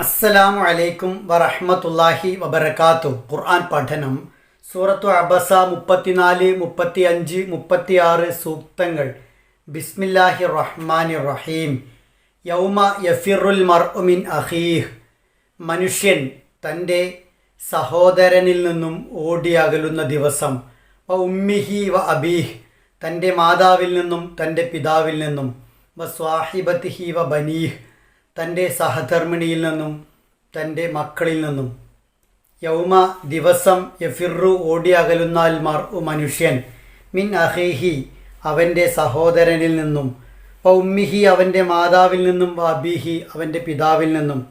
അസ്സലാമു അലൈക്കും വറഹ്മത്തുള്ളാഹി വബർക്കാത്തു ഖുർആൻ പഠനം. സൂറത്തു അബസ മുപ്പത്തിനാല് മുപ്പത്തി അഞ്ച് മുപ്പത്തി ആറ് സൂക്തങ്ങൾ. ബിസ്മില്ലാഹി റഹ്മാനി റഹീം. യൗമ യഫിറുൽ മർഉമിൻ അഹീഹ് മനുഷ്യൻ തന്റെ സഹോദരനിൽ നിന്നും ഓടിയകലുന്ന ദിവസം. വ ഉമ്മിഹി വ അബീഹ്. തന്റെ മാതാവിൽ നിന്നും തന്റെ പിതാവിൽ നിന്നും. വ സ്വാഹിബത്തിഹി വ ബനീഹ്. തന്റെ സഹധർമ്മിണിയിൽ നിന്നും തന്റെ മക്കളിൽ നിന്നും. യൗമ ദിവസം യഫിറു ഓടിയകലുന്നാൽ മർ മനുഷ്യൻ. മിൻ അഹേഹി അവന്റെ സഹോദരനിൽ നിന്നും. വ ഉമ്മിഹി അവന്റെ മാതാവിൽ നിന്നും വ അബീഹി അവന്റെ പിതാവിൽ നിന്നും.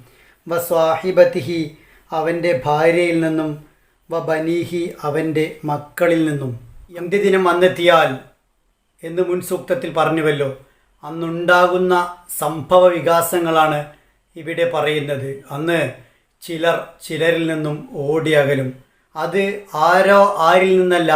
വ സ്വാഹിബത്തിഹി അവന്റെ ഭാര്യയിൽ നിന്നും. വ ബനീഹി അവന്റെ മക്കളിൽ നിന്നും. എന്ത് ദിനം വന്നെത്തിയാൽ എന്ന് മുൻ സൂക്തത്തിൽ പറഞ്ഞുവല്ലോ. അന്നുണ്ടാകുന്ന സംഭവ വികാസങ്ങളാണ് ഇവിടെ പറയുന്നത്. അന്ന് ചിലർ ചിലരിൽ നിന്നും ഓടിയകലും. അത് ആരോ ആരിൽ നിന്നല്ല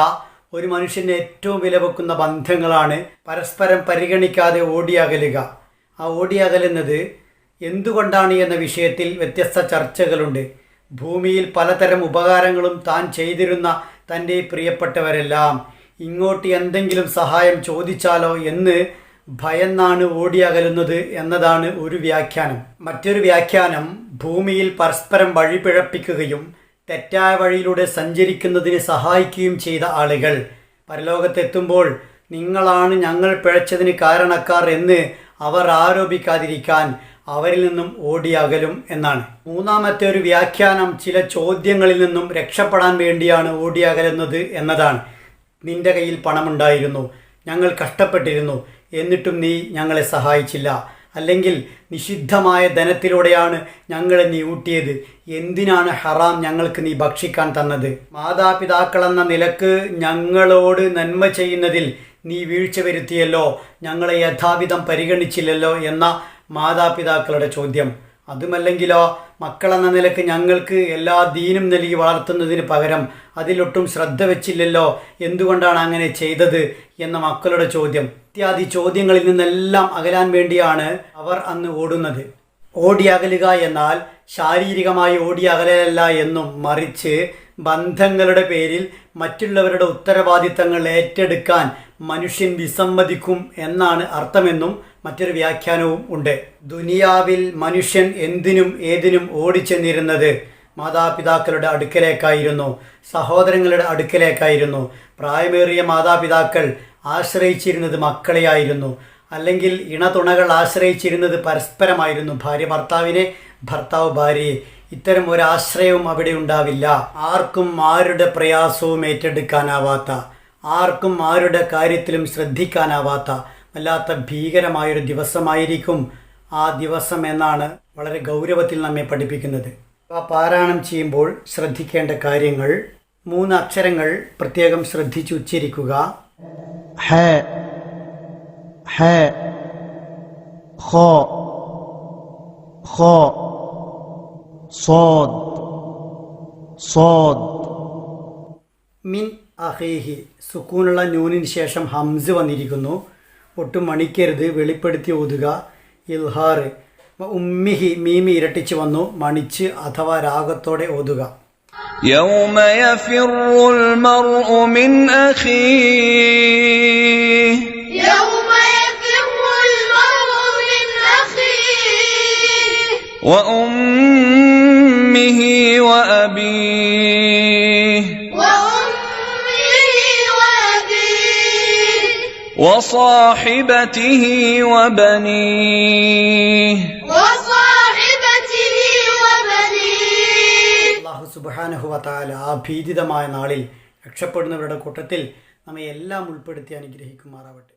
ഒരു മനുഷ്യന് ഏറ്റവും വില വെക്കുന്ന ബന്ധങ്ങളാണ് പരസ്പരം പരിഗണിക്കാതെ ഓടിയകലുക. ആ ഓടിയകലുന്നത് എന്തുകൊണ്ടാണ് എന്ന വിഷയത്തിൽ വ്യത്യസ്ത ചർച്ചകളുണ്ട്. ഭൂമിയിൽ പലതരം ഉപകാരങ്ങളും താൻ ചെയ്തിരുന്ന തന്റെ പ്രിയപ്പെട്ടവരെല്ലാം ഇങ്ങോട്ട് എന്തെങ്കിലും സഹായം ചോദിച്ചാലോ എന്ന് ഭയന്നാണ് ഓടിയകലുന്നത് എന്നതാണ് ഒരു വ്യാഖ്യാനം. മറ്റൊരു വ്യാഖ്യാനം ഭൂമിയിൽ പരസ്പരം വഴിപിഴപ്പിക്കുകയും തെറ്റായ വഴിയിലൂടെ സഞ്ചരിക്കുന്നതിന് സഹായിക്കുകയും ചെയ്ത ആളുകൾ. പരലോകത്തെത്തുമ്പോൾ നിങ്ങളാണ് ഞങ്ങൾ പിഴച്ചതിന് കാരണക്കാർ എന്ന് അവർ ആരോപിക്കാതിരിക്കാൻ അവരിൽ നിന്നും ഓടിയകലും എന്നാണ്. മൂന്നാമത്തെ ഒരു വ്യാഖ്യാനം ചില ചോദ്യങ്ങളിൽ നിന്നും രക്ഷപ്പെടാൻ വേണ്ടിയാണ് ഓടിയകലുന്നത് എന്നതാണ്. നിന്റെ കയ്യിൽ പണമുണ്ടായിരുന്നു. ഞങ്ങൾ കഷ്ടപ്പെട്ടിരുന്നു. എന്നിട്ടും നീ ഞങ്ങളെ സഹായിച്ചില്ല. അല്ലെങ്കിൽ നിഷിദ്ധമായ ധനത്തിലൂടെയാണ് ഞങ്ങളെ നീ ഊട്ടിയത്. എന്തിനാണ് ഹറാം ഞങ്ങൾക്ക് നീ ഭക്ഷിക്കാൻ തന്നത്? മാതാപിതാക്കളെന്ന നിലയ്ക്ക് ഞങ്ങളോട് നന്മ ചെയ്യുന്നതിൽ നീ വീഴ്ച വരുത്തിയല്ലോ. ഞങ്ങളെ യഥാവിധം പരിഗണിച്ചില്ലല്ലോ എന്ന മാതാപിതാക്കളുടെ ചോദ്യം. അതുമല്ലെങ്കിലോ മക്കളെന്ന നിലയ്ക്ക് ഞങ്ങൾക്ക് എല്ലാ ദീനും നൽകി വളർത്തുന്നതിന് പകരം അതിലൊട്ടും ശ്രദ്ധ വെച്ചില്ലല്ലോ എന്തുകൊണ്ടാണ് അങ്ങനെ ചെയ്തത് എന്ന മക്കളുടെ ചോദ്യം. ഇത്യാദി ചോദ്യങ്ങളിൽ നിന്നെല്ലാം അകലാൻ വേണ്ടിയാണ് അവർ അന്ന് ഓടുന്നത്. ഓടിയകലുക എന്നാൽ ശാരീരികമായി ഓടിയകലല്ല എന്നും മറിച്ച് ബന്ധങ്ങളുടെ പേരിൽ മറ്റുള്ളവരുടെ ഉത്തരവാദിത്തങ്ങൾ ഏറ്റെടുക്കാൻ മനുഷ്യൻ വിസമ്മതിക്കും എന്നാണ് അർത്ഥമെന്നും മറ്റൊരു വ്യാഖ്യാനവും ഉണ്ട്. ദുനിയാവിൽ മനുഷ്യൻ എന്തിനും ഏതിനും ഓടിച്ചെന്നിരുന്നത് മാതാപിതാക്കളുടെ അടുക്കലേക്കായിരുന്നു സഹോദരങ്ങളുടെ അടുക്കലേക്കായിരുന്നു. പ്രായമേറിയ മാതാപിതാക്കൾ ആശ്രയിച്ചിരുന്നത് മക്കളെയായിരുന്നു. അല്ലെങ്കിൽ ഇണതുണകൾ ആശ്രയിച്ചിരുന്നത് പരസ്പരമായിരുന്നു. ഭാര്യ ഭർത്താവിനെ ഭർത്താവ് ഭാര്യയെ. ഇത്തരം ഒരാശ്രയവും അവിടെ ഉണ്ടാവില്ല. ആർക്കും ആരുടെ പ്രയാസവും ഏറ്റെടുക്കാനാവാത്ത ആർക്കും ആരുടെ കാര്യത്തിലും ശ്രദ്ധിക്കാനാവാത്ത വല്ലാത്ത ഭീകരമായൊരു ദിവസമായിരിക്കും ആ ദിവസം എന്നാണ് വളരെ ഗൗരവത്തിൽ നമ്മെ പഠിപ്പിക്കുന്നത്. ആ പാരായണം ചെയ്യുമ്പോൾ ശ്രദ്ധിക്കേണ്ട കാര്യങ്ങൾ മൂന്ന് അക്ഷരങ്ങൾ പ്രത്യേകം ശ്രദ്ധിച്ചു ഉച്ചരിക്കുക. മിൻ അഹേഹി സുക്കൂനുള്ള നൂനിന് ശേഷം ഹംസ് വന്നിരിക്കുന്നു ഒട്ടും മണിക്കരുത് വെളിപ്പെടുത്തി ഓതുക ഇൽഹാർ ഉമ്മിഹി മീമി ഇരട്ടിച്ച് വന്നു മണിച്ച് അഥവാ രാഗത്തോടെ ഓതുക يوم يفر المرء من أخيه يوم يفر المرء من أخيه وأمه وصاحبته وبنيه وصاحبته وبنيه അള്ളാഹു സുബാനഹുവത്താല ആ ഭീതിതമായ നാളിൽ രക്ഷപ്പെടുന്നവരുടെ കൂട്ടത്തിൽ നമ്മെ എല്ലാം ഉൾപ്പെടുത്തി അനുഗ്രഹിക്കുമാറാവട്ടെ